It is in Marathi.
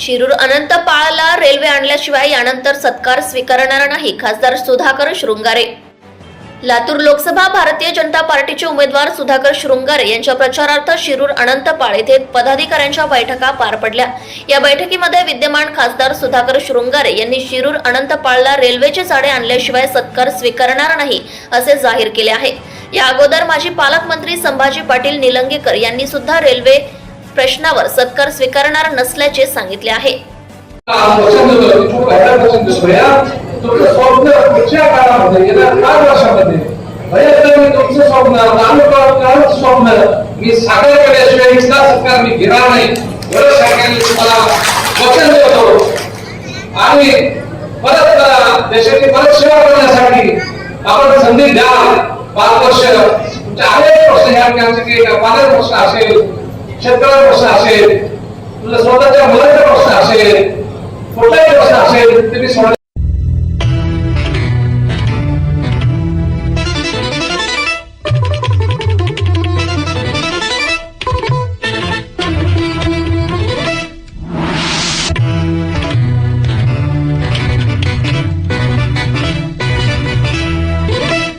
शिरूर अनंत पाळाला रेल्वे आणल्याशिवाय यानंतर सत्कार स्वीकारणार नाही खासदार सुधाकर शृंगारे. लातूर लोकसभा भारतीय जनता पार्टीचे उमेदवार सुधाकर शृंगारे यांच्या प्रचारार्थ शिरूर अनंतपाळ येथे पदाधिकाऱ्यांच्या बैठका पार पडल्या. या बैठकीमध्ये विद्यमान खासदार सुधाकर शृंगारे यांनी शिरूर अनंतपाळला रेल्वेचे जाडे आणल्याशिवाय सत्कार स्वीकारणार नाही असे जाहीर केले आहे. या अगोदर माजी पालकमंत्री संभाजी पाटील निलंगेकर यांनी सुद्धा रेल्वे प्रश्नावर सत्कार स्वीकारणार नसल्याचे सांगितले आहे मी केल्याशिवाय इथला सरकार मी घेणार नाही एवढं सरकारने तुम्हाला वचन देतो आणि परत करा देशाची परत सेवा करण्यासाठी आपण संधी द्या पाच वर्ष तुमचे अनेक प्रश्न ह्या ठिकाणचे काही प्रश्न असेल शेतकऱ्याचा प्रश्न असेल तुझ्या स्वतःच्या मुलाचा प्रश्न असेल